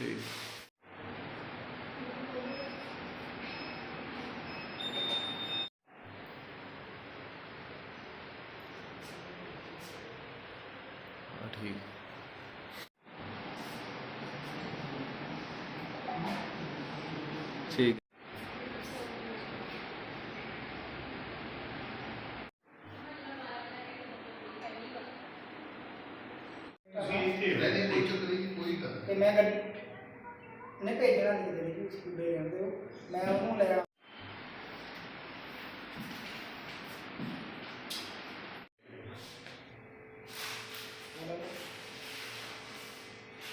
ਠੀਕ ਹਾਂ ਠੀਕ ਠੀਕ ਨਹੀਂ ਕੋਈ ਭੇਜਣਾ ਨਹੀਂ ਕਿਤੇ ਵੀ ਸਕੂਲੇ ਰਹਿੰਦੇ ਹੋ। ਮੈਂ ਉਹਨੂੰ ਲੈ ਆ।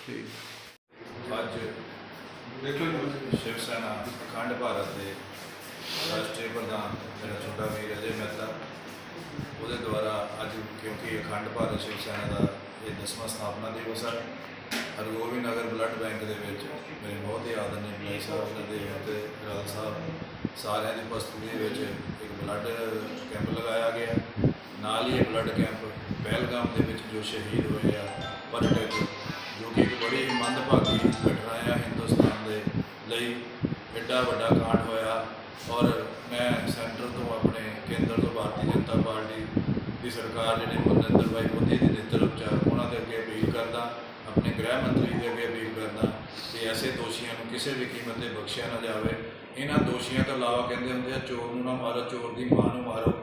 ਠੀਕ। ਅੱਜ ਦੇਖੋ ਸ਼ਿਵ ਸੈਨਾ ਅਖੰਡ ਭਾਰਤ ਦੇ ਰਾਸ਼ਟਰੀ ਪ੍ਰਧਾਨ ਜਿਹੜਾ ਛੋਟਾ ਵੀਰ ਅਜੇ ਮਹਿਤਾ ਉਹਦੇ ਦੁਆਰਾ ਅੱਜ ਕਿਉਂਕਿ ਅਖੰਡ ਭਾਰਤ ਸ਼ਿਵ ਸੈਨਾ ਦਾ ਇਹ ਦਸਵਾਂ ਸਥਾਪਨਾ ਦਿਵਸ ਹੈ ਹਰਗੋਬਿੰਦ ਨਗਰ ਬਲੱਡ ਬੈਂਕ ਦੇ ਵਿੱਚ ਮੇਰੇ ਬਹੁਤ ਹੀ ਆਦਰਨੀ ਬਲਾਈ ਸਾਹਿਬ ਦੇ ਅਤੇ ਰਾਜ ਸਾਹਿਬ ਸਾਰਿਆਂ ਦੀ ਉਪਸਥਿਤੀ ਦੇ ਵਿੱਚ ਇੱਕ ਬਲੱਡ ਕੈਂਪ ਲਗਾਇਆ ਗਿਆ। ਨਾਲ ਹੀ ਇਹ ਬਲੱਡ ਕੈਂਪ ਪਹਿਲਗਾਮ ਦੇ ਵਿੱਚ ਜੋ ਸ਼ਹੀਦ ਹੋਏ ਆ ਪਰਟੇਕ ਜੋ ਕਿ ਇੱਕ ਬੜੀ ਹੀ ਮੰਦਭਾਗੀ ਘਟਨਾ ਆ ਹਿੰਦੁਸਤਾਨ ਦੇ ਲਈ, ਐਡਾ ਵੱਡਾ ਕਾਂਡ ਹੋਇਆ। ਔਰ ਮੈਂ ਸੈਂਟਰ ਤੋਂ ਆਪਣੇ ਕੇਂਦਰ ਤੋਂ ਭਾਰਤੀ ਜਨਤਾ ਪਾਰਟੀ ਦੀ ਸਰਕਾਰ, ਜਿਹੜੇ ਨਰਿੰਦਰ ਭਾਈ ਮੋਦੀ ਦੇ ਨੇਤਰਤਵ ਚ ਆ, ਉਹਨਾਂ ਦੇ ਅੱਗੇ ਅਪੀਲ ਕਰਦਾ ਆਪਣੇ ਗ੍ਰਹਿ ਮੰਤਰੀ ਦੇ ਅੱਗੇ ਅਪੀਲ ਕਰਦਾ ਕਿ ਐਸੇ ਦੋਸ਼ੀਆਂ ਨੂੰ ਕਿਸੇ ਵੀ ਕੀਮਤ ਤੇ ਬਖਸ਼ਿਆ ਨਾ ਜਾਵੇ। ਇਹਨਾਂ ਦੋਸ਼ੀਆਂ ਤੋਂ ਇਲਾਵਾ ਕਹਿੰਦੇ ਹੁੰਦੇ ਆ, ਚੋਰ ਨੂੰ ਨਾ ਮਾਰੋ, ਚੋਰ ਦੀ ਮਾਂ ਨੂੰ ਮਾਰੋ।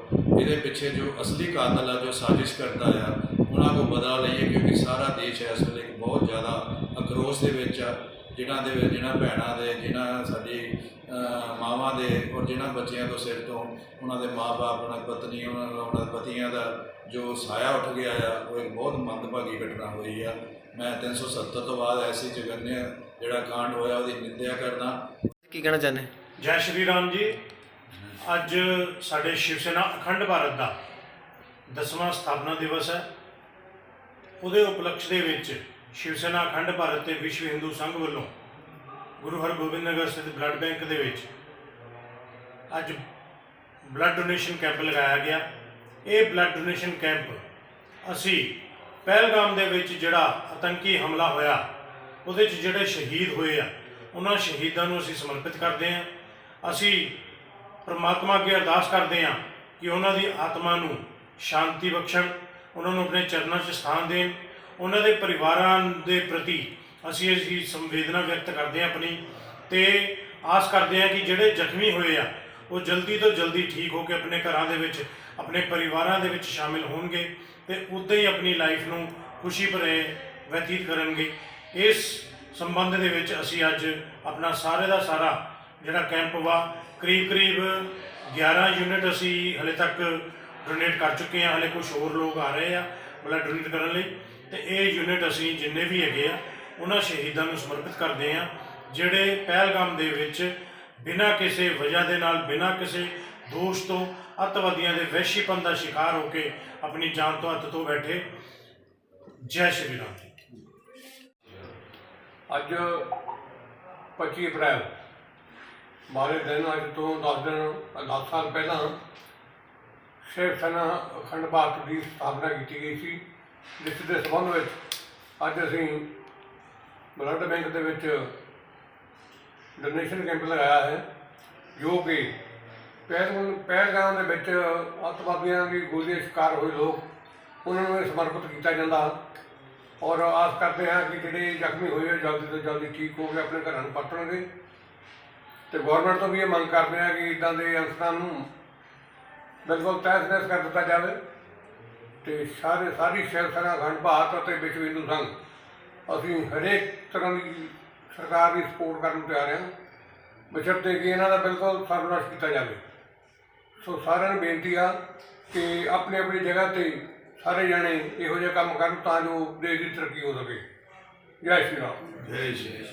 ਇਹਦੇ ਪਿੱਛੇ ਜੋ ਅਸਲੀ ਕਾਤਲ ਆ, ਜੋ ਸਾਜ਼ਿਸ਼ ਕਰਦਾ ਆ, ਉਹਨਾਂ ਕੋ ਬਦਲਾ ਲਈਏ ਕਿਉਂਕਿ ਸਾਰਾ ਦੇਸ਼ ਇਸ ਵੇਲੇ ਬਹੁਤ ਜ਼ਿਆਦਾ ਅਕਰੋਸ਼ ਦੇ ਵਿੱਚ ਆ। ਜਿਨ੍ਹਾਂ ਦੇ ਵਿੱਚ ਜਿਨ੍ਹਾਂ ਭੈਣਾਂ ਦੇ, ਜਿਨ੍ਹਾਂ ਸਾਡੀ ਮਾਵਾਂ ਦੇ ਔਰ ਜਿਨ੍ਹਾਂ ਬੱਚਿਆਂ ਤੋਂ ਸਿਰ ਤੋਂ ਉਹਨਾਂ ਦੇ ਮਾਪੇ ਉਹਨਾਂ ਦੀ ਪਤਨੀ, ਉਹਨਾਂ ਉਹਨਾਂ ਦੇ ਪਤੀਆਂ ਦਾ ਜੋ ਸਾਇਆ ਉੱਠ ਗਿਆ ਆ, ਉਹ ਇੱਕ ਬਹੁਤ ਮੰਦਭਾਗੀ ਘਟਨਾ ਹੋਈ ਆ। ਮੈਂ 370 ਤੋਂ ਬਾਅਦ ਐਸੀ ਜਗਨਿਆ ਜਿਹੜਾ ਕਾਂਡ ਹੋਇਆ ਉਹਦੀ ਨਿੰਦਿਆ ਕਰਦਾ। ਕੀ ਕਹਿਣਾ ਚਾਹੁੰਦੇ? ਜੈ ਸ਼੍ਰੀ ਰਾਮ ਜੀ। ਅੱਜ ਸਾਡੇ ਸ਼ਿਵ ਸੈਨਾ ਅਖੰਡ ਭਾਰਤ ਦਾ ਦਸਵਾਂ ਸਥਾਪਨਾ ਦਿਵਸ ਹੈ। ਉਹਦੇ ਉਪਲਕਸ਼ ਦੇ ਵਿੱਚ ਸ਼ਿਵ ਸੈਨਾ ਅਖੰਡ ਭਾਰਤ ਤੇ ਵਿਸ਼ਵ ਹਿੰਦੂ ਸੰਘ ਵੱਲੋਂ ਗੁਰੂ ਹਰਗੋਬਿੰਦ ਨਗਰ ਸਥਿਤ ਬਲੱਡ ਬੈਂਕ ਦੇ ਵਿੱਚ ਅੱਜ ਬਲੱਡ ਡੋਨੇਸ਼ਨ ਕੈਂਪ ਲਗਾਇਆ ਗਿਆ। ਇਹ ਬਲੱਡ ਡੋਨੇਸ਼ਨ ਕੈਂਪ ਅਸੀਂ ਪਹਿਲਗਾਮ ਦੇ ਵਿੱਚ ਜਿਹੜਾ ਆਤੰਕੀ ਹਮਲਾ ਹੋਇਆ, ਉਹਦੇ 'ਚ ਜਿਹੜੇ ਸ਼ਹੀਦ ਹੋਏ ਆ, ਉਹਨਾਂ ਸ਼ਹੀਦਾਂ ਨੂੰ ਅਸੀਂ ਸਮਰਪਿਤ ਕਰਦੇ ਹਾਂ। ਅਸੀਂ ਪ੍ਰਮਾਤਮਾ ਅੱਗੇ ਅਰਦਾਸ ਕਰਦੇ ਹਾਂ ਕਿ ਉਹਨਾਂ ਦੀ ਆਤਮਾ ਨੂੰ ਸ਼ਾਂਤੀ ਬਖਸ਼ਣ, ਉਹਨਾਂ ਨੂੰ ਆਪਣੇ ਚਰਨਾਂ 'ਚ ਸਥਾਨ ਦੇਣ। ਉਹਨਾਂ ਦੇ ਪਰਿਵਾਰਾਂ ਦੇ ਪ੍ਰਤੀ ਅਸੀਂ ਅਸੀਂ ਸੰਵੇਦਨਾ ਵਿਅਕਤ ਕਰਦੇ ਹਾਂ ਆਪਣੀ ਤੇ ਆਸ ਕਰਦੇ ਹਾਂ ਕਿ ਜਿਹੜੇ ਜ਼ਖਮੀ ਹੋਏ ਆ, ਉਹ ਜਲਦੀ ਤੋਂ ਜਲਦੀ ਠੀਕ ਹੋ ਕੇ ਆਪਣੇ ਘਰਾਂ ਦੇ ਵਿੱਚ ਆਪਣੇ ਪਰਿਵਾਰਾਂ ਦੇ ਵਿੱਚ ਸ਼ਾਮਿਲ ਹੋਣਗੇ ਤੇ ਉਦਾਂ ਹੀ ਆਪਣੀ ਲਾਈਫ ਨੂੰ ਖੁਸ਼ੀ ਭਰੇ ਬਤੀਤ ਕਰਨਗੇ। ਇਸ ਸੰਬੰਧ ਦੇ ਵਿੱਚ ਅਸੀਂ ਅੱਜ ਆਪਣਾ ਸਾਰੇ ਦਾ ਸਾਰਾ ਜਿਹੜਾ ਕੈਂਪ ਵਾ, ਕਰੀਬ ਕਰੀਬ 11 ਯੂਨਿਟ ਅਸੀਂ ਹਲੇ ਤੱਕ ਡੋਨੇਟ ਕਰ ਚੁੱਕੇ ਹਾਂ। ਹਲੇ ਕੁਝ ਹੋਰ ਲੋਕ ਆ ਰਹੇ ਆ ਬਲੱਡ ਡੋਨੇਟ ਕਰਨ ਲਈ। ਤੇ ਇਹ ਯੂਨਿਟ ਅਸੀਂ ਜਿੰਨੇ ਵੀ ਹੈਗੇ ਆ, ਉਹਨਾਂ ਸ਼ਹੀਦਾਂ ਨੂੰ ਸਮਰਪਿਤ ਕਰਦੇ ਆ ਜਿਹੜੇ ਪਹਿਲਗਾਮ ਦੇ ਵਿੱਚ ਬਿਨਾਂ ਕਿਸੇ ਵਜ੍ਹਾ ਦੇ ਨਾਲ, ਬਿਨਾਂ ਕਿਸੇ ਦੋਸ਼ ਤੋਂ ਅੱਤਵਾਦੀਆਂ ਦੇ ਵਹਿਸ਼ੀਪਨ ਦਾ ਸ਼ਿਕਾਰ ਹੋ ਕੇ ਆਪਣੀ ਜਾਨ ਤੋਂ ਹੱਥ ਤੋਂ ਬੈਠੇ। ਜੈ ਸ਼੍ਰੀ ਰਾਮ ਅੱਜ 25 ਅਪ੍ਰੈਲ ਬਾਰੇ ਦਿਨ ਅੱਜ ਤੋਂ 10 ਦਿਨ 10 ਸਾਲ ਪਹਿਲਾਂ ਸ਼ਿਵ ਸੈਨਾ ਅਖੰਡ ਭਾਰਤ ਦੀ ਸਥਾਪਨਾ ਕੀਤੀ ਗਈ ਸੀ। ਜਿਸ ਦੇ ਸੰਬੰਧ ਵਿੱਚ ਅੱਜ ਅਸੀਂ ਬਲੱਡ ਬੈਂਕ ਦੇ ਵਿੱਚ ਡੋਨੇਸ਼ਨ ਕੈਂਪ ਲਗਾਇਆ ਹੈ, ਜੋ ਕਿ ਪਹਿਲ ਪਹਿਲਗਾਮ ਦੇ ਵਿੱਚ ਅੱਤਵਾਦੀਆਂ ਦੀ ਗੋਲੀ ਦੇ ਸ਼ਿਕਾਰ ਹੋਏ ਲੋਕ, ਉਹਨਾਂ ਨੂੰ ਇਹ ਸਮਰਪਿਤ ਕੀਤਾ ਜਾਂਦਾ। ਔਰ ਆਸ ਕਰਦੇ ਹਾਂ ਕਿ ਜਿਹੜੇ ਜ਼ਖਮੀ ਹੋਏ ਆ, ਜਲਦੀ ਤੋਂ ਜਲਦੀ ਠੀਕ ਹੋ ਕੇ ਆਪਣੇ ਘਰਾਂ ਨੂੰ ਪਰਤਣਗੇ। ਤੇ ਗਵਰਨਮੈਂਟ ਤੋਂ ਵੀ ਇਹ ਮੰਗ ਕਰਦੇ ਹਾਂ ਕਿ ਇਦਾਂ ਦੇ ਅੰਸਰਾਂ ਨੂੰ ਬਿਲਕੁਲ ਤਹਿਸ-ਨਹਿਸ ਕਰ ਦਿੱਤਾ ਜਾਵੇ ਤੇ ਸਾਰੇ, ਸਾਰੀ ਸ਼ਿਵ ਸੈਨਾ ਅਖੰਡ ਭਾਰਤ ਅਤੇ ਵਿਸ਼ਵ ਹਿੰਦੂ ਸੰਘ, ਅਸੀਂ ਹਰੇਕ ਤਰ੍ਹਾਂ ਦੀ ਸਰਕਾਰ ਦੀ ਸਪੋਰਟ ਕਰਨ ਨੂੰ ਤਿਆਰ ਹਾਂ। ਬਸ਼ਰਤੇ ਕਿ ਇਹਨਾਂ ਦਾ ਬਿਲਕੁਲ ਸਰਵਨਾਸ਼ ਕੀਤਾ ਜਾਵੇ। ਸੋ ਸਾਰਿਆਂ ਨੂੰ ਬੇਨਤੀ ਆ ਕਿ ਆਪਣੀ ਆਪਣੀ ਜਗ੍ਹਾ ਤੇ ਸਾਰੇ ਜਣੇ ਇਹੋ ਜਿਹਾ ਕੰਮ ਕਰਨ ਤਾਂ ਜੋ ਦੇਸ਼ ਦੀ ਤਰੱਕੀ ਹੋ ਸਕੇ। ਜੈ ਸ਼੍ਰੀ ਰਾਮ। ਜੈ ਸ਼੍ਰੀ